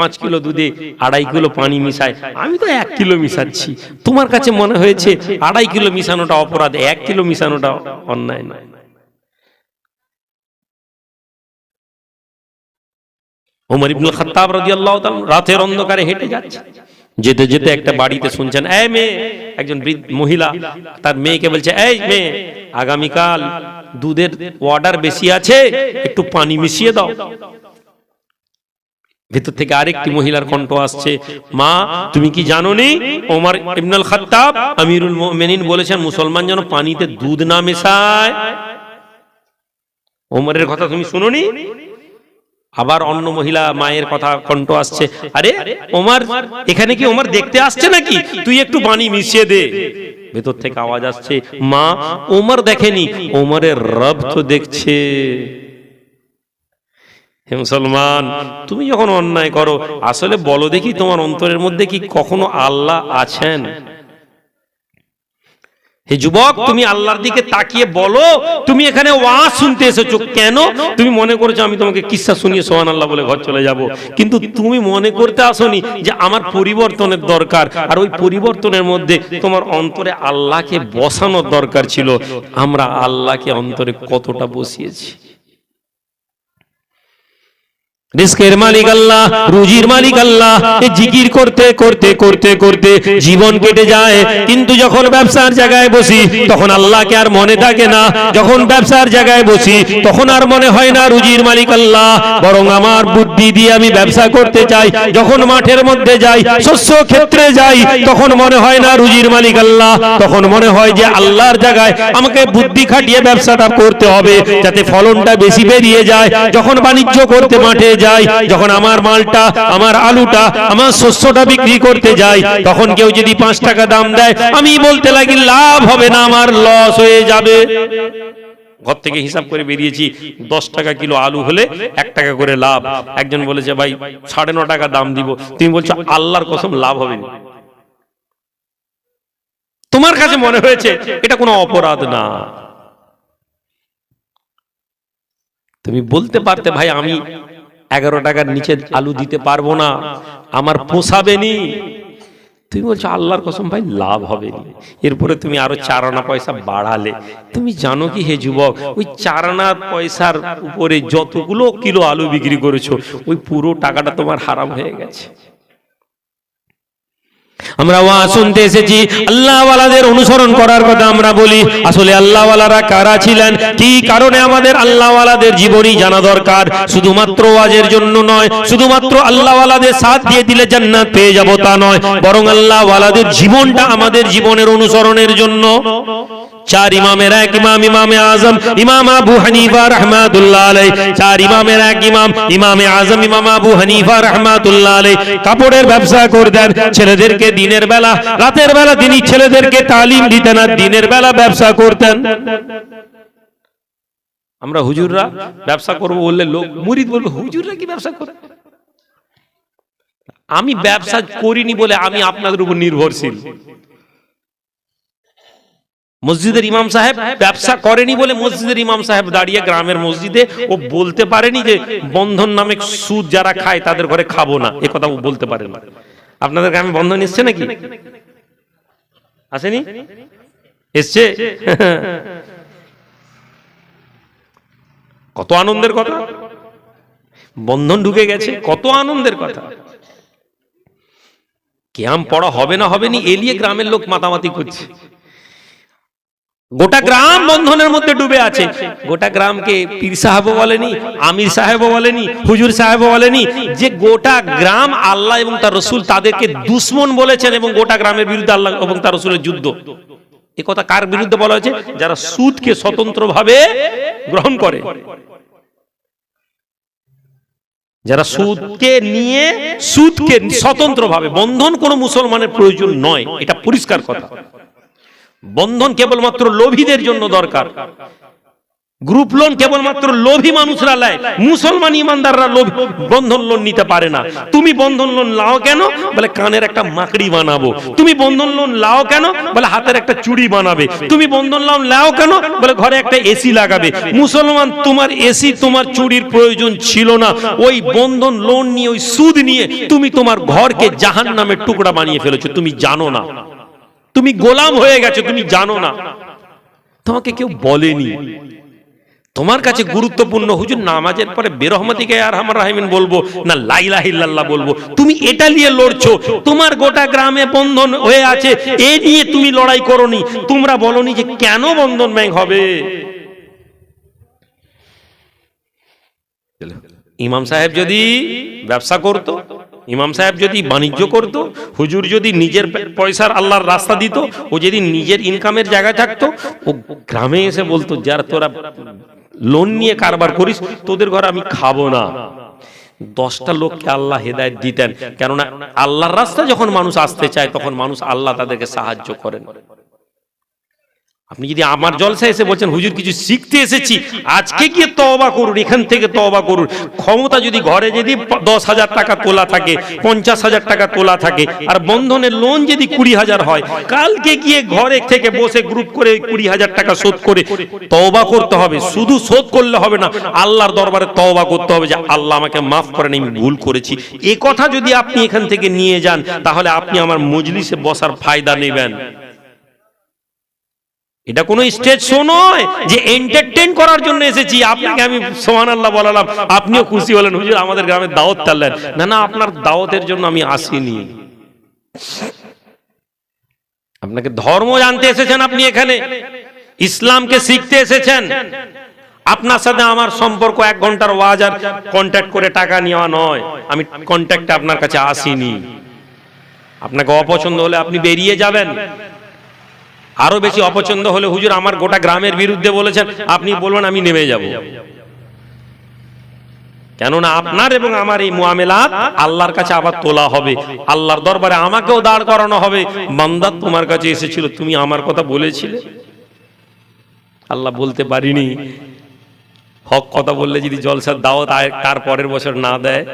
পাঁচ কিলো দুধে আড়াই কিলো পানি মিশায়। আমি তো এক কিলো মিশাচ্ছি। তোমার কাছে মনে হয়েছে আড়াই কিলো মিশানোটা অপরাধ এক কিলো মিশানোটা অন্যায় নয়। ওমর ইবনুল খাত্তাব রাদিয়াল্লাহু তাআলা রাতের অন্ধকারে হেঁটে যাচ্ছে। যেতে যেতে একটা বাড়িতে শুনছেন এই মেয়ে একজন বৃদ্ধ মহিলা তার মেয়েকে বলছে এই মেয়ে আগামীকাল দুধের অর্ডার বেশি আছে একটু পানি মিশিয়ে দাও। ভেতর থেকে আরেকটি মহিলার কণ্ঠ আসছে। মা, তুমি কি জানো নি ওমর ইবনুল খাত্তাব আমিরুল মুমিনিন বলেছেন, মুসলমান যেন পানিতে দুধ না মেশায়। ওমরের কথা তুমি শুনোনি? আবার অন্য মহিলা মায়ের কথা কণ্ঠ আসছে। আরে, ওমর, এখানে কি ওমর দেখতে আসছে নাকি? তুই একটু পানি মিশিয়ে দে। ভেতর থেকে আওয়াজ আসছে, মা, ওমর দেখেনি। ওমরের রব তো দেখছে। হে মুসলমান, তুমি যখন অন্যায় করো, আসলে বলো দেখি তোমার অন্তরের মধ্যে কি কখনো আল্লাহ আছেন? হে যুবক, তুমি আল্লাহর দিকে তাকিয়ে বলো, তুমি এখানে ওয়াজ শুনতে এসেছ কেন? তুমি মনে করেছ আমি তোমাকে কিসা শুনিয়ে সোহান আল্লাহ বলে ঘর চলে যাব। কিন্তু তুমি মনে করতে আসনি যে আমার পরিবর্তনের দরকার, আর ওই পরিবর্তনের মধ্যে তোমার অন্তরে আল্লাহকে বসানোর দরকার ছিল। আমরা আল্লাহকে অন্তরে কতটা বসিয়েছি? রিস্কের মালিক আল্লাহ, রুজির মালিক আল্লাহ জিকির করতে করতে করতে করতে জীবন কেটে যায়। কিন্তু যখন ব্যবসার জায়গায় বসি, তখন আল্লাহকে আর মনে থাকে না। যখন ব্যবসার জায়গায় বসি, তখন আর মনে হয় না রুজির মালিক আল্লাহ। বরং আমার বুদ্ধি দিয়ে আমি ব্যবসা করতে চাই। যখন মাঠের মধ্যে যাই, শস্য ক্ষেত্রে যাই, তখন মনে হয় না রুজির মালিক আল্লাহ। তখন মনে হয় যে আল্লাহর জায়গায় আমাকে বুদ্ধি খাটিয়ে ব্যবসাটা করতে হবে, যাতে ফলনটা বেশি বেরিয়ে যায়। যখন বাণিজ্য করতে মাঠে যাই যখন আমার মালটা, আমার আলুটা, আমার শস্যটা বিক্রি করতে যাই তখন কেউ যদি পাঁচ টাকা দাম দেয়, আমি বলতে লাগি, লাভ হবে না, আমার লস হয়ে যাবে। ঘর থেকে হিসাব করে বেরিয়েছি, দশ টাকা কিলো আলু হলে এক টাকা করে লাভ। একজন বলেছে, ভাই, সাড়ে ন টাকা দাম দিব। তুমি বলছো, আল্লাহর কসম, লাভ হবে না। তোমার কাছে মনে হয়েছে, এটা কোনো অপরাধ না। তুমি বলতে পারতে, ভাই, আমি এগারো টাকার নিচে আলু দিতে পারব না আমার পোষাবেনি। তুমি বলছো আল্লাহর কসম ভাই লাভ হবে নি। এরপরে তুমি আরও চার আনা পয়সা বাড়ালে। তুমি জানো কি হে যুবক ওই চার আনার পয়সার উপরে যতগুলো কিলো আলু বিক্রি করেছ ওই পুরো টাকাটা তোমার হারাম হয়ে গেছে। আমরা ওয়াজ শুনতে এসেছি। আল্লাহওয়ালাদের অনুসরণ করার কথা আমরা বলি। আসলে আল্লাহওয়ালারা কারা ছিলেন? কি কারণে আমাদের আল্লাহওয়ালাদের জীবনী জানা দরকার? শুধুমাত্র ওয়াজের জন্য নয়, শুধুমাত্র আল্লাহওয়ালাদের সাথ দিয়ে দিলে জান্নাত পেয়ে যাব তা নয়। বরং আল্লাহওয়ালাদের জীবনটা আমাদের জীবনের অনুসরণের জন্য। চার ইমামের এক ইমাম, ইমামে আজম, ইমাম আবু হানিফা রহমাতুল্লাহ আলাই চার ইমামের এক ইমাম, ইমামে আজম, ইমাম আবু হানিফা রহমাতুল্লাহ আলাই কাপড়ের ব্যবসা করতেন ছেলেদেরকে দিনের বেলা, রাতের বেলা তিনি ছেলেদেরকে তালিম দিতেন আর দিনের বেলা ব্যবসা করতেন। আমরা হুজুররা ব্যবসা করব বললে লোক মুরিদ বলবে, হুজুররা কি ব্যবসা করে? আমি ব্যবসা করিনি বলে আমি আপনাদের উপর নির্ভরশীল। মসজিদের ইমাম সাহেব ব্যবসা করেনি বলে মসজিদের ইমাম সাহেব দাঁড়িয়ে গ্রামের মসজিদে ও বলতে পারেনি যে বন্ধন নামে সুদ যারা খায় তাদের ঘরে খাব না। এ কথা বলতে পারে না। আপনাদের গ্রামে বন্ধন এসছে নাকি? আসেনি? এসছে? কত আনন্দের কথা? বন্ধন ঢুকে গেছে, কত আনন্দের কথা। কেয়াম পড়া হবে না হবে নি, এলিয়ে গ্রামের লোক মাতামাতি করছে। গোটা গ্রাম বন্ধনের মধ্যে ডুবে আছে। গোটা গ্রামকে পীর সাহেব বলেনি, আমির সাহেব বলেনি, হুজুর সাহেব বলেনি যে গোটা গ্রাম আল্লাহ এবং তার রসুল তাদেরকে দুশ্মন বলেছেন এবং গোটা গ্রামের বিরুদ্ধে আল্লাহ এবং তার রসুলের যুদ্ধ। এ কথা কার বিরুদ্ধে বলা হয়েছে? যারা সুদকে স্বতন্ত্রভাবে গ্রহণ করে। যারা সুদকে নিয়ে, সুদকে স্বতন্ত্রভাবে, বন্ধন কোনো মুসলমানের প্রয়োজন নয়, এটা পরিষ্কার কথা। বন্ধন কেবলমাত্র লোভীদের জন্য দরকার। গ্রুপ লোন কেবলমাত্র লোভী মানুষরা নেয়, মুসলমান ইমানদাররা লোভ, বন্ধন লোন নিতে পারে না। তুমি বন্ধন লোন লাও কেন? বলে কানের একটা মাকড়ি বানাবো। তুমি বন্ধন লোন লাও কেন? বলে হাতের একটা চুড়ি বানাবে। তুমি বন্ধন লোন লাও কেন? বলে ঘরে একটা এসি লাগাবে। মুসলমান, তোমার এসি, তোমার চুড়ির প্রয়োজন ছিল না। ওই বন্ধন লোন নিয়ে, ওই সুদ নিয়ে তুমি তোমার ঘরকে জাহান নামের টুকরা বানিয়ে ফেলেছো। তুমি জানো না। তুমি গোলাম হয়ে গেছো, তুমি জানো না। তোমাকে কেউ বলেনি। তোমার কাছে গুরুত্বপূর্ণ হুজুর নামাজের পরে বেরহমতিকে আর আমার রাহিমিন বলব, না লাইলাহ ইল্লাল্লাহ বলব। তুমি এটা নিয়ে লড়ছো। তোমার গোটা গ্রামে বন্ধন হয়ে আছে। এ নিয়ে তুমি লড়াই করনি। তোমরা বলনি যে কেন বন্ধন ব্যাংক হবে? ইমাম সাহেব যদি ব্যবসা করত ইমাম সাহেব যদি বাণিজ্য করত, হুজুর যদি নিজের পয়সার আল্লাহর রাস্তা দিত, ও যদি নিজের ইনকামের জায়গায় থাকতো, ও গ্রামে এসে বলতো, যার তোরা লোন নিয়ে কারবার করিস, তোদের ঘরে আমি খাব না। দশটা লোককে আল্লাহ হেদায়ত দিতেন। কেননা আল্লাহর রাস্তা যখন মানুষ আসতে চায়, তখন মানুষ আল্লাহ তাদেরকে সাহায্য করেন। আপনি যদি আমার জলসা এসে বলছেন, হুজুর, কিছু শিখতে এসেছি। আজকে গিয়ে তওবা করুন, এখান থেকে তওবা করুন। ক্ষমতা যদি ঘরে যদি দশ হাজার টাকা তোলা থাকে, পঞ্চাশ হাজার টাকা তোলা থাকে, আর বন্ধনের লোন যদি কুড়ি হাজার হয়, কালকে গিয়ে ঘরে থেকে বসে গ্রুপ করে কুড়ি হাজার টাকা শোধ করে তওবা করতে হবে। শুধু শোধ করলে হবে না, আল্লাহর দরবারে তওবা করতে হবে যে, আল্লাহ আমাকে মাফ করেন, আমি ভুল করেছি। এ কথা যদি আপনি এখান থেকে নিয়ে যান, তাহলে আপনি আমার মজলিসে বসার ফায়দা নেবেন। এটা কোনো স্টেজ শো নয় যে এন্টারটেইন করার জন্য এসেছি। আপনাকে আমি সোহান আল্লাহ বলালাম আপনিও খুশি হলেন। হুজুর আমাদের গ্রামে দাওয়াত চাললেন না না আপনার দাওয়াতের জন্য আমি আসিনি। আপনাকে ধর্ম জানতে এসেছেন আপনি এখানে। ইসলামকে শিখতে এসেছেন। আপনার সাথে আমার সম্পর্ক এক ঘণ্টার ওয়াজ আর কন্ট্যাক্ট করে টাকা নেওয়া নয়। আমি কন্ট্যাক্টে আপনার কাছে আসিনি। আপনাকে অপছন্দ হলে আপনি বেরিয়ে যাবেন। আরও বেশি অপছন্দ হলে হুজুর আমার গোটা গ্রামের বিরুদ্ধে বলেছেন, আপনি বলবেন আমি নেমে যাব। কেননা আপনার এবং আমার এই মুআমেলাত আল্লাহর কাছে আবার তোলা হবে। আল্লাহর দরবারে আমাকেও দাঁড় করানো হবে। বান্দাত তোমার কাছে এসেছিল, তুমি আমার কথা বলেছিলে? আল্লাহ বলতে পারিনি। হক কথা বললে যদি জলসার দাওয়াত তার পরের বছর না দেয়।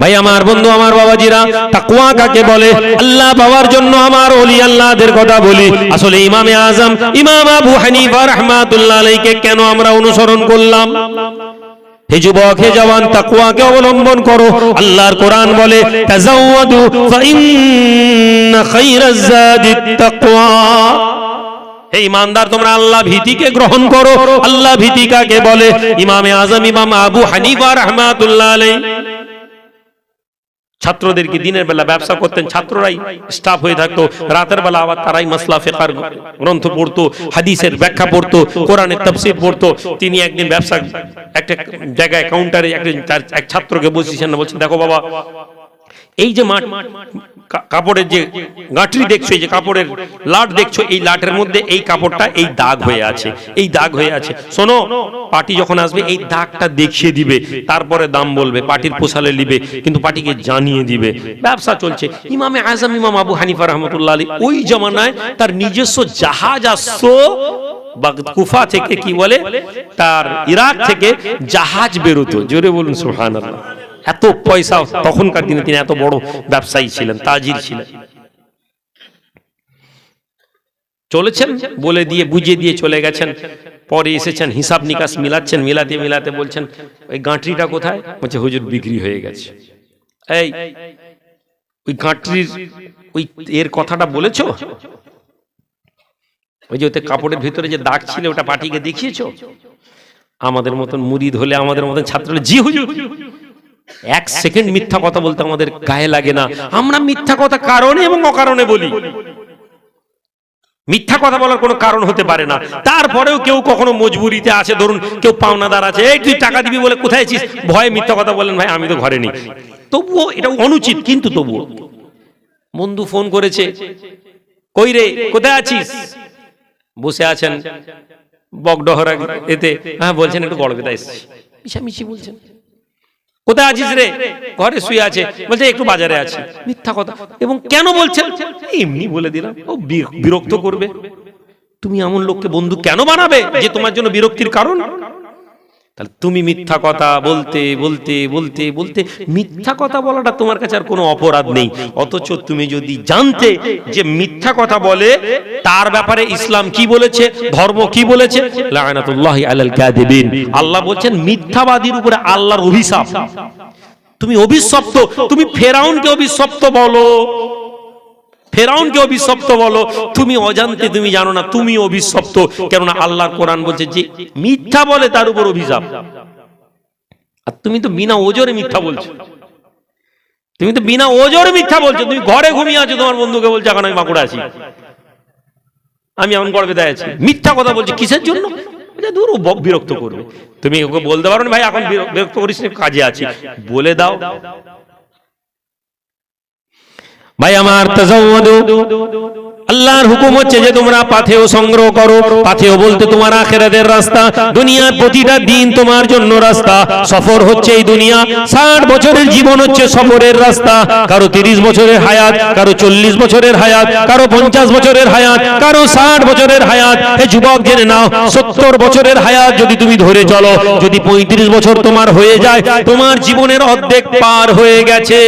ভাই, আমার বন্ধু, আমার বাবাজিরা, তাকওয়া কাকে বলে? আল্লাহ পাওয়ার জন্য আমার ওলি আল্লাহদের কথা বলি। আসলে ইমামে আজম, ইমাম আবু হানিফা রাহমাতুল্লাহ আলাইহিকে কেন আমরা অনুসরণ করলাম? হে যুবক, হে জওয়ান, তাকওয়াকে অবলম্বন করো। আল্লাহর কোরআন বলে, তাজাওয়াদু ফাইন্না খায়রাজ জাদিত তাকওয়া। হে ইমানদার, তোমরা আল্লাহ ভীতিকে গ্রহণ করো। আল্লাহ ভীতি কাকে বলে? ইমামে আজম, ইমাম আবু হানিফা রাহমাতুল্লাহ আলাইহি ছাত্রদেরকে দিনের বেলা ব্যবসা করতেন, ছাত্ররাই স্টাফ হয়ে থাকতো, রাতের বেলা আবার তারাই মাসলা ফেকার গ্রন্থ পড়তো, হাদিসের ব্যাখ্যা পড়তো, কোরআনের তফসির পড়তো। তিনি একদিন ব্যবসা, একটা জায়গায় কাউন্টারে একদিন এক ছাত্রকে বসিয়েছেন না বলছেন দেখো বাবা এই যে মাঠ কাপড়ের যে গাঁটরি দেখছ, এই যে কাপড়ের লাট দেখছ, এই লাটের মধ্যে এই কাপড়টা এই দাগ হয়ে আছে, এই দাগ হয়ে আছে। শোনো, পার্টি যখন আসবে, এই দাগটা দেখিয়ে দিবে, তারপরে দাম বলবে, পার্টির পোষালে নিবে, কিন্তু পার্টিকে জানিয়ে দিবে। ব্যবসা চলছে। ইমামে আজম, ইমাম আবু হানিফা রহমতুল্লাহ আলী ওই জমানায় তার নিজস্ব জাহাজ আসতো কুফা থেকে কি বলে? তার ইরাক থেকে জাহাজ বেরোতো। জোরে বলুন, সুবহানাল্লাহ। এত পয়সা তখনকার দিনে তিনি এত বড় ব্যবসায়ী ছিলেন, তাজির ছিলেন। চলেছেন, বলে দিয়ে, বুঝিয়ে দিয়ে চলে গেছেন। পরে এসেছেন, হিসাব নিকাশ মিলাচ্ছেন, মিলাতে মিলাতে বলছেন, ওই গাঁটরিটা কোথায়? বলছে, হুজুর, বিক্রি হয়ে গেছে। এই, ওই গাঁটরির, ওই এর কথাটা বলেছ? ওই যে ওতে কাপড়ের ভিতরে যে দাগ ছিল, ওটা পাটিকে দেখিয়েছো? আমাদের মতন মুরিদ হলে আমাদের মতন ছাত্র জি হুজুর। এক সেকেন্ড মিথ্যা কথা বলতে আমাদের গায়ে লাগে না। আমরা মিথ্যা কথা কারণে এবং অকারণে বলি। মিথ্যা কথা বলার কোনো কারণ হতে পারে না। তারপরেও কেউ কখনো মজবুরিতে আছে ধরুন কেউ পাওনাদার আছে, এই তুই টাকা দিবি বলে কোথায় আছিস? ভয়ে মিথ্যা কথা বলেন ভাই, আমি তো ঘরে নেই। তবুও এটা অনুচিত, কিন্তু তবুও। বন্ধু ফোন করেছে, কই রে, কোথায় আছিস? বসে আছেন বকডহরা এতে। হ্যাঁ বলছেন, একটু বড় বেদা এসছি। মিশামিশি বলছেন। কোথায় আছিস রে? ঘরে শুয়ে আছে। বলছে একটু বাজারে আছে। মিথ্যা কথা। এবং কেন বলছেন? এমনি বলে দিলাম। ও বিরক্ত করবে। তুমি এমন লোককে বন্ধু কেন বানাবে যে তোমার জন্য বিরক্তির কারণ? তাহলে তুমি মিথ্যা কথা বলতে বলতে বলতে বলতে মিথ্যা কথা বলাটা তোমার কাছে আর কোনো অপরাধ নেই। অথচ তুমি যদি জানতে যে মিথ্যা কথা বলে, তার ব্যাপারে ইসলাম কি বলেছে, ধর্ম কি বলেছে আল্লাহ বলছেন, মিথ্যাবাদীর উপরে আল্লাহর অভিশাপ। তুমি অভিশপ্ত, তুমি ফেরাউনকে অভিশপ্ত বলো। ফেরাউনকে অভিশপ্ত বলো, তুমি অজান্তে তুমি জানো না তুমি অভিশপ্ত। কেননা আল্লাহর কোরআন বলছে যে, মিথ্যা বলে তার উপর অভিশাপ। আর তুমি তো বিনা ওজোরে মিথ্যা বলছো। তুমি তো বিনা ওজোরে মিথ্যা বলছো। তুমি ঘরে ঘুমিয়ে আছো, তোমার বন্ধুকে বলছো, এখন আমি বাঁকুড়া আছি। আমি এমন গর্বে দেয় মিথ্যা কথা বলছি কিসের জন্য? দূর বিরক্ত করবে। তুমি ওকে বলতে পারো ভাই, এখন বিরক্ত করিস কাজে আছি। বলে দাও। ভাই, আমার তাজাওয়াদু। আল্লাহর হুকুম হচ্ছে যে তোমরা পাথেও সংগ্রহ করো। পাথেও বলতে তোমার আখেরাতের রাস্তা। দুনিয়ার প্রতিটা দিন তোমার জন্য রাস্তা। সফর হচ্ছে এই দুনিয়া। ষাট বছরের জীবন হচ্ছে সফরের রাস্তা। কারও তিরিশ বছরের হায়াত, কারও চল্লিশ বছরের হায়াত, কারও পঞ্চাশ বছরের হায়াত, কারও ষাট বছরের হায়াত। হে যুবক, জেনে নাও, সত্তর বছরের হায়াত যদি তুমি ধরে চলো, যদি পঁয়ত্রিশ বছর তোমার হয়ে যায়, তোমার জীবনের অর্ধেক পার হয়ে গেছে।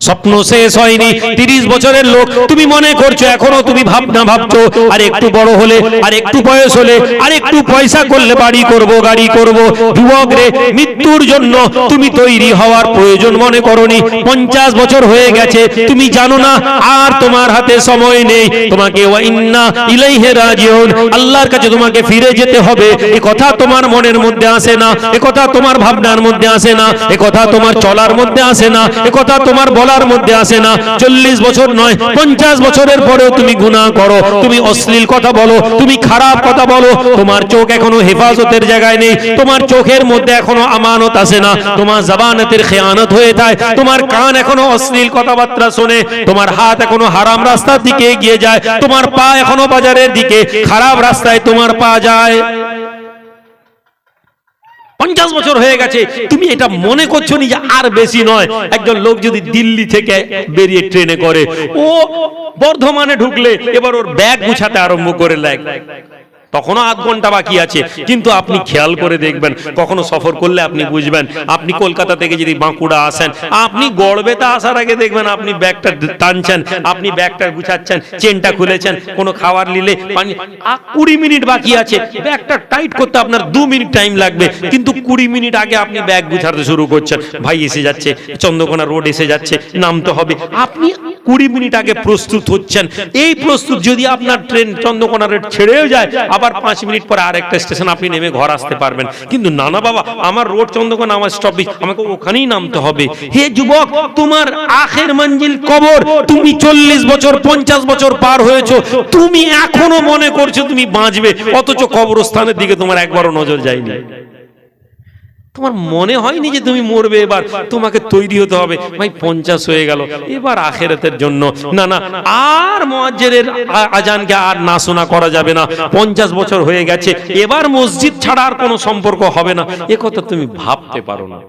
স্বপ্ন শেষ হয়নি। তিরিশ বছরের লোক, তুমি মনে করছ, এখনও তুমি ভাবনা ভাবছ, আর একটু বড় হলে, আর একটু বয়স হলে, আর একটু পয়সা করলে বাড়ি করব, গাড়ি করব। যুবক রে, মৃত্যুর জন্য তুমি তৈরি হওয়ার প্রয়োজন মনে করনি। পঞ্চাশ বছর হয়ে গেছে, তুমি জানো না, আর তোমার হাতে সময় নেই। তোমাকে ওয়াইন্না ইলাইহে রাজিউন। আল্লাহর কাছে তোমাকে ফিরে যেতে হবে। এ কথা তোমার মনের মধ্যে আসে না, এ কথা তোমার ভাবনার মধ্যে আসে না, এ কথা তোমার চলার মধ্যে আসে না, এ কথা তোমার বলার মধ্যে আসে না। চল্লিশ বছর নয়, পঞ্চাশ বছরের পরেও তুমি গুণা করো, তুমি অশ্লীল কথা বলো, তুমি খারাপ কথা বলো, তোমার চোখ এখনও হেফাজতের জায়গায় নেই, তোমার চোখের মধ্যে এখনও আমানত আসে না, তোমার জবানতের খেয়ানত হয়ে যায়, তোমার কান এখনও অশ্লীল কথাবার্তা শোনে, তোমার হাত এখনও হারাম রাস্তার দিকে এগিয়ে যায়, তোমার পা এখনও বাজারের দিকে, খারাপ রাস্তায় তোমার পা যায়। পঞ্চাশ বছর হয়ে গেছে, তুমি এটা মনে করছ নি যে আর বেশি নয়? একজন লোক যদি দিল্লি থেকে বেরিয়ে ট্রেনে করে, ও বর্ধমানে ঢুকলে, এবার ওর ব্যাগ গুছাতে আরম্ভ করে লাগ তখনও আধ ঘণ্টা বাকি আছে। কিন্তু আপনি খেয়াল করে দেখবেন, কখনো সফর করলে আপনি বুঝবেন, আপনি কলকাতা থেকে যদি বাঁকুড়া আসেন, আপনি গড়বেতা আসার আগে দেখবেন আপনি ব্যাগটা টানছেন, আপনি ব্যাগটা গুছাচ্ছেন, চেনটা খুলেছেন, কোনো খাবার নিলে পানি কুড়ি মিনিট বাকি আছে, ব্যাগটা টাইট করতে আপনার দু মিনিট টাইম লাগবে, কিন্তু কুড়ি মিনিট আগে আপনি ব্যাগ গুছাতে শুরু করছেন। ভাই এসে যাচ্ছে, চন্দ্রকোনা রোড এসে যাচ্ছে, নামতে হবে। আপনি কুড়ি মিনিট আগে প্রস্তুত হচ্ছেন। এই প্রস্তুত যদি আপনার ট্রেন চন্দ্রকোনা রোড ছেড়েও যায় আবার পাঁচ মিনিট পরে আর একটা স্টেশন আপনি নেমে ঘর আসতে পারবেন। কিন্তু না না বাবা, আমার রোড চন্দ্রকোনা, আমার স্টপেজ আমাকে ওখানেই নামতে হবে। হে যুবক, তোমার আখের মঞ্জিল কবর, তুমি চল্লিশ বছর, পঞ্চাশ বছর পার হয়েছো। তুমি এখনও মনে করছ তুমি বাঁচবে, অথচ কবরস্থানের দিকে তোমার একবারও নজর যায়নি। তোমার মনে হয়নি যে তুমি মরবে এবার? তোমাকে তৈরি হতে হবে। ভাই, পঞ্চাশ হয়ে গেল। এবার আখেরাতের জন্য। না না, আর মোয়াজ্জেরের আজানকে আর না শোনা করা যাবে না। পঞ্চাশ বছর হয়ে গেছে। এবার মসজিদ ছাড়া আর কোনো সম্পর্ক হবে না। এ কথা তুমি ভাবতে পারো না।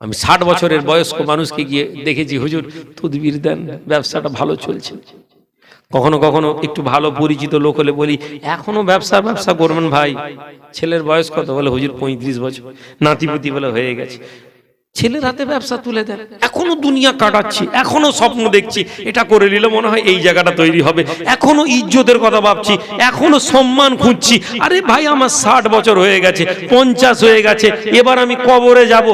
আমি ষাট বছরের বয়স্ক মানুষকে গিয়ে দেখেছি, হুজুর, তদবির দেন, ব্যবসাটা ভালো চলছে। কখনো কখনো একটু ভালো পরিচিত লোক হলে বলি, এখনও ব্যবসা ব্যবসা করবেন ভাই। ছেলের বয়স কত? বলে, হুজুর পঁয়ত্রিশ বছর। নাতিপুতি বলে, হয়ে গেছে। ছেলের হাতে ব্যবসা তুলে দেন। এখনও দুনিয়া কাটাচ্ছি, এখনও স্বপ্ন দেখছি। এটা করে নিলে মনে হয় এই জায়গাটা তৈরি হবে। এখনও ইজ্জতের কথা ভাবছি, এখনও সম্মান খুঁজছি। আরে ভাই, আমার ষাট বছর হয়ে গেছে, পঞ্চাশ হয়ে গেছে, এবার আমি কবরে যাব।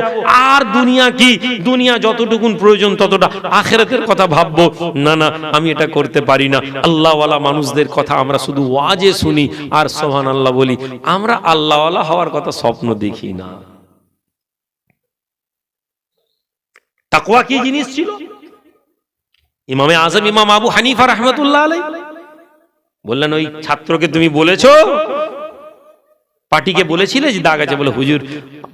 আর দুনিয়া কি? দুনিয়া যতটুকুন প্রয়োজন ততটা। আখেরাতের কথা ভাববো, না না, আমি এটা করতে পারি না। আল্লাহওয়ালা মানুষদের কথা আমরা শুধু ওয়াজে শুনি, আর সোহান আল্লাহ বলি। আমরা আল্লাহওয়ালা হওয়ার কথা স্বপ্ন দেখি না। তাকওয়া কি জিনিস ছিল? ইমামে আজম, ইমাম আবু হানিফা রহমতুল্লাহ বললেন, ওই ছাত্রকে তুমি বলেছ পার্টিকে বলেছিলে যে দাগ আছে বলে হুজুর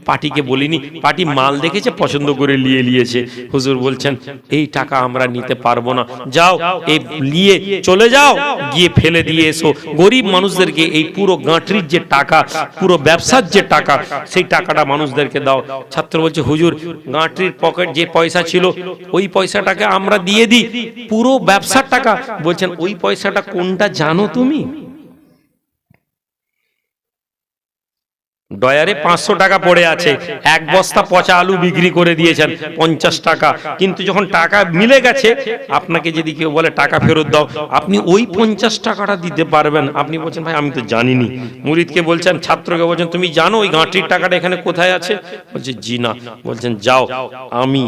পার্টিকে বলিনি পার্টি মাল দেখেছে পছন্দ করে নিয়ে নিয়েছে। হুজুর বলছেন এই টাকা আমরা নিতে পারব না। যাও এই নিয়ে চলে যাও গিয়ে ফেলে দিয়ে এসো। গরিব মানুষদেরকে এই পুরো গাঁটরির যে টাকা পুরো ব্যবসার যে টাকা সেই টাকাটা মানুষদেরকে দাও। ছাত্র বলছে হুজুর গাঁটরির পকেট যে পয়সা ছিল ওই পয়সাটাকে আমরা দিয়ে দিই। পুরো ব্যবসার টাকা। বলছেন ওই পয়সাটা কোনটা জানো তুমি? ডয়ারে পাঁচশো টাকা পড়ে আছে। এক বস্তা পচা আলু বিক্রি করে দিয়েছেন, পঞ্চাশ টাকা। কিন্তু যখন টাকা মিলে গেছে, আপনাকে যদি কেউ বলে, টাকা ফেরত দাও, আপনি ওই পঞ্চাশ টাকাটা দিতে পারবেন। আপনি বলছেন, ভাই, আমি তো জানিনি। মুরিদকে বলছেন, ছাত্রকে বলছেন, তুমি জানো ওই গাঁটির টাকাটা এখানে কোথায় আছে? বলছে, জি না। বলছেন, যাও, আমি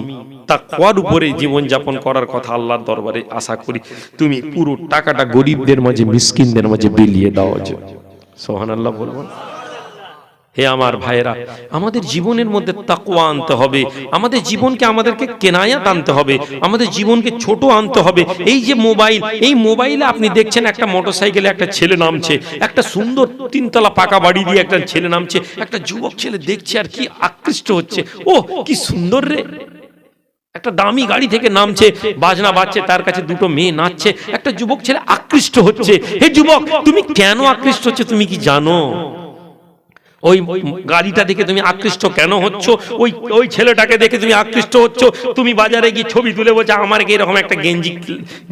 তা কর উপরে জীবনযাপন করার কথা আল্লাহর দরবারে আশা করি। তুমি পুরো টাকাটা গরিবদের মাঝে, মিসকিনদের মাঝে বিলিয়ে দাও সোহান আল্লাহ বলব? হে আমার ভাইয়েরা, আমাদের জীবনের মধ্যে তাকওয়া আনতে হবে। আমাদের জীবনকে আমাদেরকে কেনায়াত আনতে হবে। আমাদের জীবনকে ছোট আনতে হবে। এই যে মোবাইল, এই মোবাইলে আপনি দেখছেন একটা মোটরসাইকেলে একটা ছেলে নামছে, একটা সুন্দর তিনতলা পাকা বাড়ি দিয়ে একটা ছেলে নামছে, একটা যুবক ছেলে দেখছে আর কি আকৃষ্ট হচ্ছে। ও কি সুন্দর রে! একটা দামি গাড়ি থেকে নামছে, বাজনা বাজছে, তার কাছে দুটো মেয়ে নাচছে, একটা যুবক ছেলে আকৃষ্ট হচ্ছে। হে যুবক, তুমি কেন আকৃষ্ট হচ্ছে তুমি কি জানো? ওই গাড়িটা দেখে তুমি আকৃষ্ট কেন হচ্ছ? ওই ওই ছেলেটাকে দেখে তুমি আকৃষ্ট হচ্ছ? তুমি বাজারে গিয়ে ছবি তুলে বলছো আমার এরকম একটা গেঞ্জি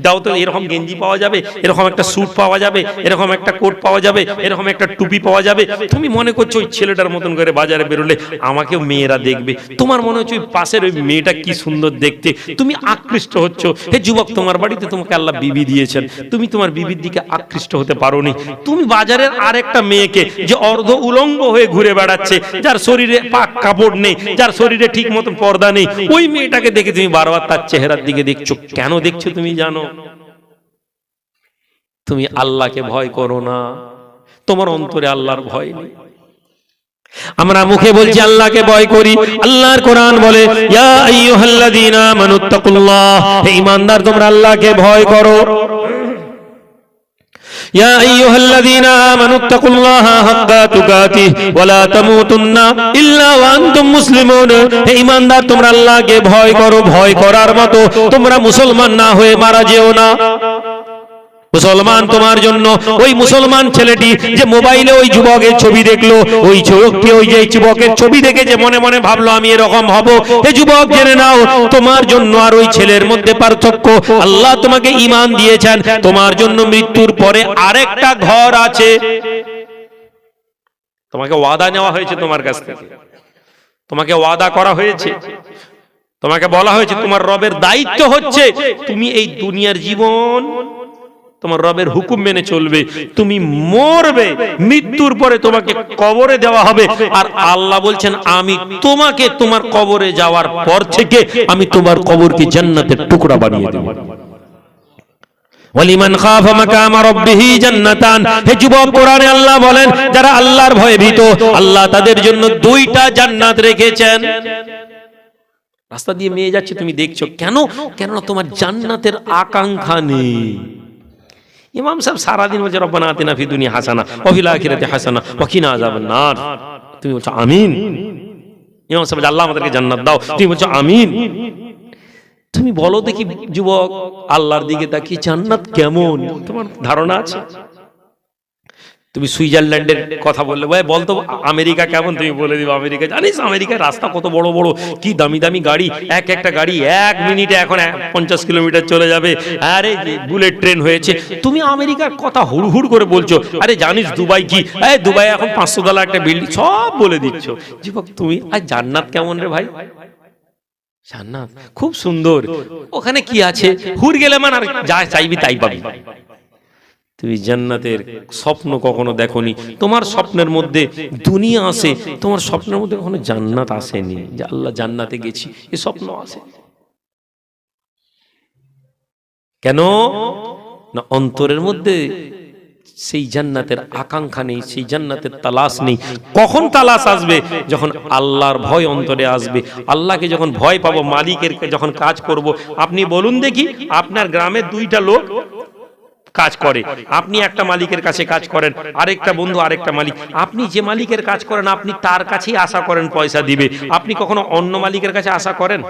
দাও তো, এরকম গেঞ্জি পাওয়া যাবে, এরকম একটা স্যুট পাওয়া যাবে, এরকম একটা কোট পাওয়া যাবে, এরকম একটা টুপি পাওয়া যাবে। তুমি মনে করছ ওই ছেলেটার মতন করে বাজারে বেরোলে আমাকেও মেয়েরা দেখবে। তোমার মনে হচ্ছে ওই পাশের ওই মেয়েটা কি সুন্দর দেখতে? তুমি আকৃষ্ট হচ্ছ। হে যুবক, তোমার বাড়িতে তোমাকে আল্লাহ বিবি দিয়েছেন। তুমি তোমার বিবির দিকে আকৃষ্ট হতে পারোনি। তুমি বাজারের আরেকটা মেয়েকে যে অর্ধ উলঙ্গ হয়ে ঘুরে বেড়াচ্ছে, যার শরীরে পাক কাপড় নেই, যার শরীরে ঠিক মতো পর্দা নেই। ওই মেয়েটাকে দেখে তুমি বারবার তার চেহারার দিকে দেখছ। কেন দেখছ তুমি জানো? তুমি আল্লাহকে ভয় করো না। তোমার অন্তরে আল্লাহর ভয় নেই। আমরা মুখে বলছি, আল্লাহকে ভয় করি। আল্লাহর কোরআন বলে, ইয়া আইয়ুহাল্লাযীনা আমানুত্তাকুল্লাহ হে ঈমানদার তোমরা আল্লাহকে ভয় করো। يا أيها الذين آمنوا اتقوا الله حق تقاته ولا تموتن إلا وأنتم مسلمون হে ঈমানদার তোমরা আল্লাহকে ভয় করো ভয় করার মতো তোমরা মুসলমান না হয়ে মারা যেও না মুসলমান তোমার জন্য, ওই মুসলমান ছেলেটি যে মোবাইলে ওই যুবকের ছবি দেখল, ওই যুবকটি ওই যে যুবকের ছবি দেখে যে মনে মনে ভাবলো, আমি এরকম হব। হে যুবক, জেনে নাও, তোমার জন্য আর ওই ছেলের মধ্যে পার্থক্য। আল্লাহ তোমাকে ইমান দিয়েছেন, তোমার জন্য মৃত্যুর পরে আরেকটা ঘর আছে। তোমাকে ওয়াদা নেওয়া হয়েছে তোমার কাছ থেকে। তোমাকে ওয়াদা করা হয়েছে। তোমাকে বলা হয়েছে, তোমার রবের দায়িত্ব হচ্ছে, তুমি এই দুনিয়ার জীবন তোমার রবের হুকুম মেনে চলবে। তুমি মরবে মৃত্যুর পরে তোমাকে কবরে দেওয়া হবে। আর আল্লাহ বলছেন আমি তোমাকে তোমার কবরে যাওয়ার পর থেকে আমি তোমার কবরকে জান্নাতের টুকরা বানিয়ে দেব। ওয়ালিমান খাফা মাকামা রাব্বিহি জান্নাতান। হে যুবক কোরআনে আল্লাহ বলেন যারা আল্লাহর ভয়ে ভীত আল্লাহ তাদের জন্য দুইটা জান্নাত রেখেছেন। রাস্তা দিয়ে মেয়ে যাচ্ছে তুমি দেখছ কেন? কেননা তোমার জান্নাতের আকাঙ্ক্ষা নেই। ইমাম সাহেব সারাদিন বলছে, রব্বানা আতিনা ফি দুনিয়া হাসানা, ওয়া ফিল আখিরাতি হাসানা, ওয়া কিনা আযাবান নার। তুমি বলছো, আমিন। ইমাম সাহেব আল্লাহ আমাদেরকে জান্নাত দাও। তুমি বলছো, আমিন। তুমি বলো দেখি, যুবক, আল্লাহর দিকে তাকিয়ে জান্নাত কেমন? তোমার ধারণা আছে? তুমি সুইজারল্যান্ডের কথা বললে। ভাই বলতো, আমেরিকা কেমন? তুমি বলে দিবে আমেরিকা। জানিস, আমেরিকার রাস্তা কত বড় বড়। কি দামি দামি গাড়ি, এক একটা গাড়ি এক মিনিটে এখন পঞ্চাশ কিলোমিটার চলে যাবে। আরে বুলেট ট্রেন হয়েছে। তুমি আমেরিকার কথা হুড় হুড় করে বলছো। আরে, জানিস, দুবাই কি? এই দুবাই এখন পাঁচশো তলা একটা বিল্ডিং সব বলে দিচ্ছ। যুবক তুমি আর জান্নাত কেমন রে ভাই? জান্নাত, খুব সুন্দর। ওখানে কি আছে? হুর গেলে মানে আর যা চাইবি তাই পাবি। তুমি জান্নাতের স্বপ্ন কখনো দেখনি? তোমার স্বপ্নের মধ্যে দুনিয়া আসে তোমার স্বপ্নের মধ্যে কখনো জান্নাত আসেনি? যে আল্লাহ জান্নাতে গেছি, এ স্বপ্ন আসে কেন? না অন্তরের মধ্যে সেই জান্নাতের আকাঙ্ক্ষা নেই, সেই জান্নাতের তালাশ নেই। কখন তালাশ আসবে? যখন আল্লাহর ভয় অন্তরে আসবে। আল্লাহকে যখন ভয় পাবো, মালিকের যখন কাজ করব, আপনি বলুন দেখি, আপনার গ্রামে দুইটা লোক কাজ করে। আপনি একটা মালিকের কাছে কাজ করেন। আরেকটা বন্ধু আরেকটা মালিক। আপনি যে মালিকের কাজ করেন আপনি তার কাছেই আশা করেন পয়সা দিবে আপনি কখনো অন্য মালিকের কাছে আশা করেন?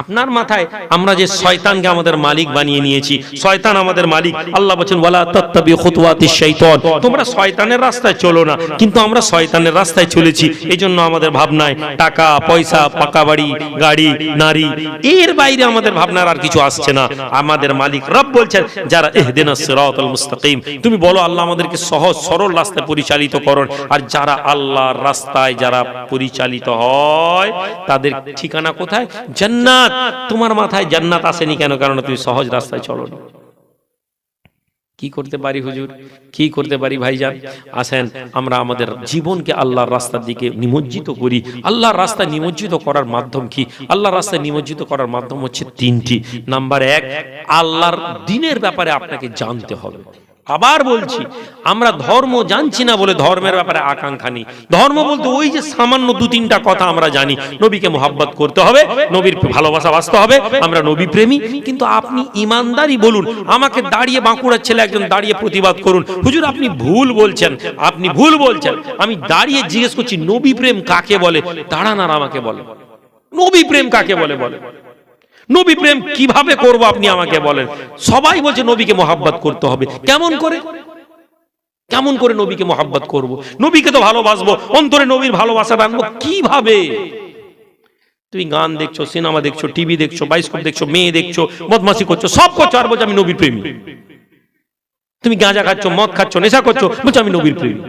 আপনার মাথায় আমরা যে শয়তানকে আমাদের মালিক বানিয়ে নিয়েছি, শয়তান আমাদের মালিক। আল্লাহ বলেন ওয়ালা তাত্তাবি খুতুওয়াতিশ শাইতান। তোমরা শয়তানের রাস্তায় চলো না, কিন্তু আমরা শয়তানের রাস্তায় চলেছি, এজন্য আমাদের ভাবনায় টাকা, পয়সা, পাকা বাড়ি, গাড়ি, নারী, এর বাইরে আমাদের ভাবনার আর কিছু আসছে না। আমাদের মালিক রব বলছেন, যারা ইহদিনাস সিরাতাল মুস্তাকিম। তুমি বলো, আল্লাহ আমাদেরকে সহজ, সরল রাস্তায় পরিচালিত করুন। আর যারা আল্লাহর রাস্তায় যারা পরিচালিত হয়, তাদের ঠিকানা কোথায়? জান্নাত তোমার মাথায় জান্নাত আসেনি কেন? কারণ তুমি সহজ রাস্তায় চলো কি করতে পারি হুজুর? কি করতে পারি ভাইজান? আসেন, আমরা আমাদের জীবনকে আল্লাহর রাস্তার দিকে নিমজ্জিত করি। আল্লাহর রাস্তায় নিমজ্জিত করার মাধ্যম কি? আল্লাহর রাস্তায় নিমজ্জিত করার মাধ্যম হচ্ছে তিনটি। নাম্বার এক, আল্লাহর দিনের ব্যাপারে আপনাকে জানতে হবে। আবার বলছি, আমরা ধর্ম জানছি না বলে ধর্মের ব্যাপারে আকাঙ্ক্ষা নেই। ধর্ম বলতে ওই যে সামান্য দু তিনটা কথা আমরা জানি। নবীকে মোহাব্বত করতে হবে, নবীর ভালোবাসা বাঁচতে হবে, আমরা নবী প্রেমী, কিন্তু আপনি ইমানদারি বলুন, আমাকে দাঁড়িয়ে বাঁকুড়ার ছেলে একজন দাঁড়িয়ে প্রতিবাদ করুন। হুজুর, আপনি ভুল বলছেন, আপনি ভুল বলছেন। আমি দাঁড়িয়ে জিজ্ঞেস করছি, নবী প্রেম কাকে বলে? দাঁড়ান আর আমাকে বলে। নবী প্রেম কাকে বলে বলে? নবী প্রেম কীভাবে করব আপনি আমাকে বলেন? সবাই বলছে, নবীকে মোহাব্বত করতে হবে। কেমন করে? কেমন করে নবীকে মোহাব্বত করব? নবীকে তো ভালোবাসবো। অন্তরে নবীর ভালোবাসা রাখব কীভাবে? তুমি গান দেখছ, সিনেমা দেখছ, টিভি দেখছ, বাইস্কোপ দেখছ, মেয়ে দেখছ বদমাসি করছ, সব করছ আর বলছো, আমি নবীর প্রেমী। তুমি গাঁজা খাচ্ছ, মদ খাচ্ছ, নেশা করছ, বলছো, আমি নবীর প্রেমী।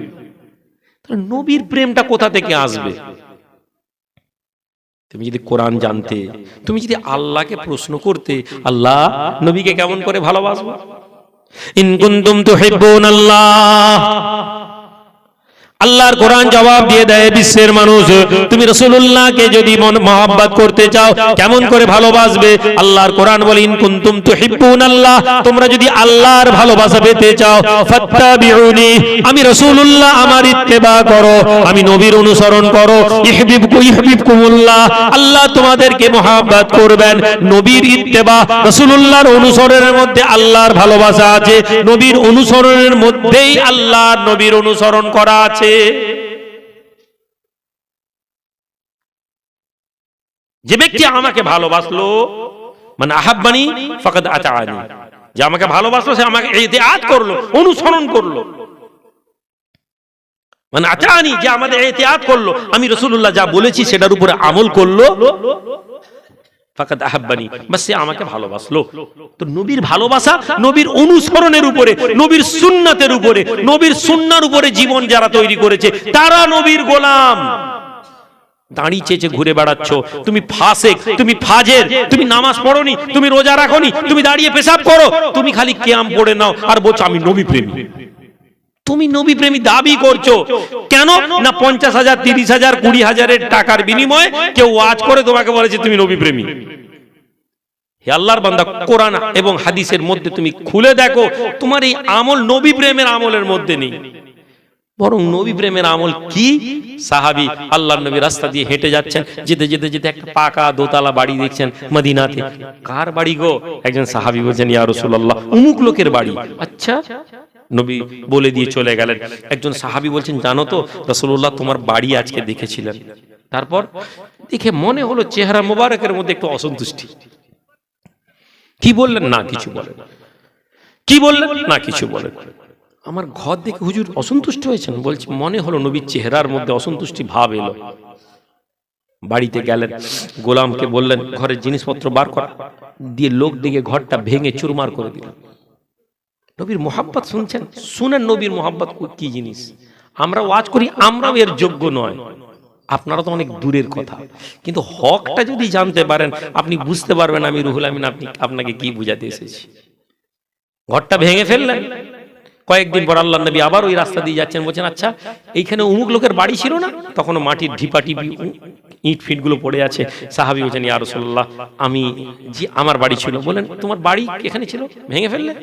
নবীর প্রেমটা কোথা থেকে আসবে? তুমি যদি কোরআন জানতে, তুমি যদি আল্লাহকে প্রশ্ন করতে, আল্লাহ নবীকে কেমন করে ভালোবাসবো? ইন তো হেব্বন আল্লাহ আল্লাহর কোরআন জবাব দিয়ে দেয়, বিশ্বের মানুষ, তুমি রসুল্লাহকে যদি মহাব্বত করতে চাও, কেমন করে ভালোবাসবে? আল্লাহর কোরআন বলে, ইন কুনতুম তুহিব্বুন আল্লাহ তোমরা যদি আল্লাহর ভালোবাসা পেতে চাও, ফাত্তাবিউনি, আমি রসুল্লাহ আমার ইত্তেবা করো, আমি নবীর অনুসরণ করো, ইহবিবকু, ইহবিবকুমুল্লাহ, আল্লাহ তোমাদেরকে মহাব্বত করবেন, নবীর ইত্তেবা রসুল্লাহর অনুসরণের মধ্যে আল্লাহর ভালোবাসা আছে, নবীর অনুসরণের মধ্যেই আল্লাহর নবীর অনুসরণ করা আছে। যে ব্যক্তি আমাকে ভালোবাসলো মানে আহাব্বানি ফাকাদ আতাআনি। যে আমাকে ভালোবাসলো সে আমাকে ইতিআত করল অনুসরণ করল। মানে আতাআনি যে আমাদের ইতিআত করল। আমি রাসূলুল্লাহ যা বলেছি সেটার উপরে আমল করল। ফাকাদ আহাব্বানি বাস সে আমাকে ভালোবাসলো। তো নবীর ভালোবাসা নবীর অনুসরণের উপরে নবীর সুন্নাতের উপরে নবীর সুন্নার উপরে জীবন যারা তৈরি করেছে তারা নবীর গোলাম। দাঁড়ি চেচে ঘুরে বেড়াচ্ছ তুমি ফাসেক তুমি ফাজের তুমি নামাজ পড়নি তুমি রোজা রাখনি তুমি দাঁড়িয়ে পেশাব করো তুমি খালি কেয়াম পড়ে নাও আর বলছো আমি নবী প্রেমী তুমি নবী প্রেমী দাবি করছ। কেন? না পঞ্চাশ হাজার তিরিশ হাজার কুড়ি হাজারের টাকার বিনিময়ে কেউ ওয়াজ করে তোমাকে বলেছে তুমি নবী প্রেমী হে আল্লাহর বান্দা কোরআন এবং হাদিসের মধ্যে তুমি খুলে দেখো তোমার এই আমল নবী প্রেমের আমলের মধ্যে নেই। বরং নবী প্রেমের আমল কি? সাহাবি আল্লাহর নবী রাস্তা দিয়ে হেঁটে যাচ্ছেন যেতে যেতে যেতে একটা পাকা দোতলা বাড়ি দেখছেন মদিনাতে। কার বাড়ি গো? একজন সাহাবি বলছেন ইয়া রাসূলুল্লাহ অমুক লোকের বাড়ি। আচ্ছা নবী বলে দিয়ে চলে গেলেন। একজন সাহাবি বলছেন, জানো তো, রাসূলুল্লাহ তোমার বাড়ি আজকে দেখেছিলেন। তারপর দেখে মনে হলো চেহারা মোবারকের মধ্যে একটু অসন্তুষ্টি। কি বললেন? না, কিছু বলেন। কি বললেন? না, কিছু বলেন। আমার ঘর দেখে হুজুর অসন্তুষ্ট হয়েছেন। বলছি, মনে হলো নবীর চেহারার মধ্যে অসন্তুষ্টি ভাব এলো। বাড়িতে গেলেন, গোলামকে বললেন, ঘরের জিনিসপত্র বার কর। দিয়ে লোক দিকে ঘরটা ভেঙে চুরমার করে দিল নবীর মোহাব্বত শুনছেন? শুনেন নবীর মোহাব্বত কি জিনিস? আমরা ওয়াজ করি আমরাও এর যোগ্য নয়। আপনারা তো অনেক দূরের কথা। কিন্তু হকটা যদি জানতে পারেন আপনি বুঝতে পারবেন আমি রুহুল আমিন আপনি আপনাকে কি বুঝাতে এসেছি। ঘরটা ভেঙে ফেললেন। কয়েকদিন পর আল্লাহ নবী আবার ওই রাস্তা দিয়ে যাচ্ছেন বলছেন আচ্ছা এইখানে অমুক লোকের বাড়ি ছিল না? তখন মাটির ঢিপা টিপি ইট ফিটগুলো পড়ে আছে। সাহাবি বলছেন ইয়া রাসূলুল্লাহ আমি যে আমার বাড়ি ছিল। বলেন তোমার বাড়ি এখানে ছিল? ভেঙে ফেললে?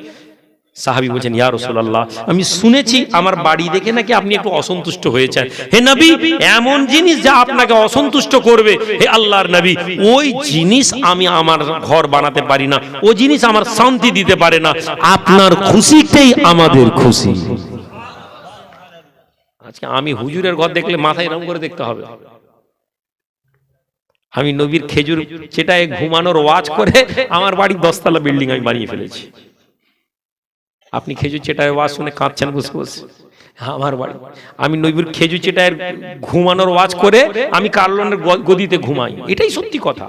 সাহাবি বলছেন, ইয়া রাসূলুল্লাহ, আমি শুনেছি আমার বাড়ি দেখে নাকি আপনি একটু অসন্তুষ্ট হয়েছেন হে নবী, এমন জিনিস যা আপনাকে অসন্তুষ্ট করবে। হে আল্লাহর নবী, ওই জিনিস আমি আমার ঘর বানাতে পারি না। ও জিনিস আমার শান্তি দিতে পারে না। আপনার খুশিতেই আমাদের খুশি। আজকে আমি হুজুরের ঘর দেখলে মাথায় এরকম করে দেখতে হবে। আমি নবীর খেজুর চেটায় ঘুমানোর ওয়াজ করে আমার বাড়ি দশতলা বিল্ডিং আমি বানিয়ে ফেলেছি। আপনি খেজুর চেটায় ওয়াজ শুনে কাঁদছেন বসে বসে। আমার বাড়ি। আমি নবীর খেজুর চেটায় ঘুমানোর ওয়াজ করে আমি কার্লনের গদিতে ঘুমাই। এটাই সত্যি কথা।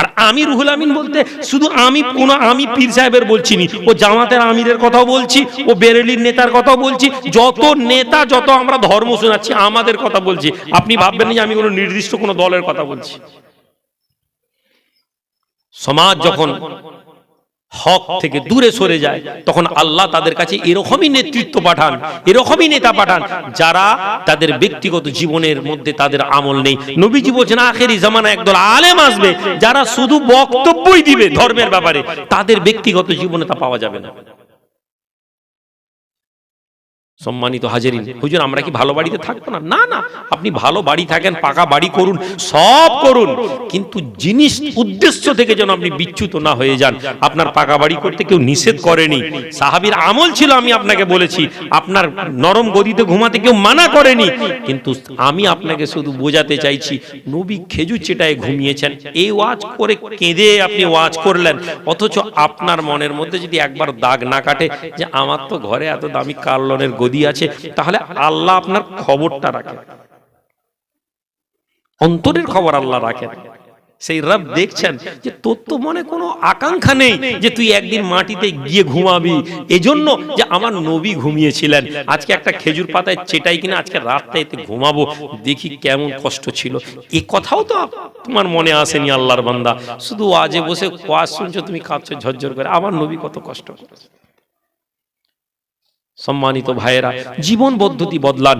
আর আমি রুহুল আমিন বলতে শুধু আমি কোন আমি পীর সাহেবের বলছি নি। ও জামাতের আমিরের কথাও বলছি, ও বেরেলির নেতার কথাও বলছি। যত নেতা, যত আমরা ধর্ম শোনাচ্ছি, আমাদের কথা বলছি। আপনি ভাববেন না যে আমি কোনো নির্দিষ্ট কোনো দলের কথা বলছি। সমাজ যখন হক থেকে দূরে সরে যায়। তখন আল্লাহ তাদের কাছে এরকমই নেতৃত্ব পাঠান, এরকমই নেতা পাঠান, যারা তাদের ব্যক্তিগত জীবনের মধ্যে তাদের আমল নেই। নবীজি বলছেন, আখেরি জামানা একদল আলেম আসবে, যারা শুধু বক্তব্যই দিবে ধর্মের ব্যাপারে। তাদের ব্যক্তিগত জীবনে তা পাওয়া যাবে না। সম্মানিত হাজারিন, হুজুর, আমরা কি ভালো বাড়িতে থাকব না? না না, আপনি ভালো বাড়ি থাকেন, পাকা বাড়ি করুন, সব করুন, কিন্তু জিনিস উদ্দেশ্য থেকে যেন আপনি বিচ্যুত না হয়ে যান। আপনার পাকা বাড়ি করতে কেউ নিষেধ করেনি। সাহাবীর আমল ছিল, আমি আপনাকে বলেছি, আপনার নরম গদিতে ঘুমাতে কেউ মানা করেনি, কিন্তু আমি আপনাকে শুধু বোঝাতে চাইছি, নবী খেজুর চেটায় ঘুমিয়েছেন এই ওয়াজ করে কেঁদে আপনি ওয়াজ করলেন, অথচ আপনার মনের মধ্যে যদি একবার দাগ না কাটে, যে আমার তো ঘরে এত দামি কার্লনের গদি আছে, তাহলে আল্লাহ আপনার খবরটা রাখেন অন্তরের খবর আল্লাহ রাখেন সেই রব দেখছেন যে তোর তো মনে কোনো আকাঙ্ক্ষা নেই যে তুই একদিন মাটিতে গিয়ে ঘুমাবি। এজন্য যে আমার নবী ঘুমিয়েছিলেন। আজকে একটা খেজুর পাতায় চেটাই কিনা আজকে রাতটা এতে ঘুমাবো। দেখি কেমন কষ্ট ছিল। এ কথাও তো তোমার মনে আসেনি আল্লাহর বান্দা। শুধু আজে বসে কোয়াজ শুনছো, তুমি কাঁদছো ঝরঝর করে। আমার নবী কত কষ্ট করেছে। সম্মানিত ভাইয়েরা জীবন পদ্ধতি বদলান।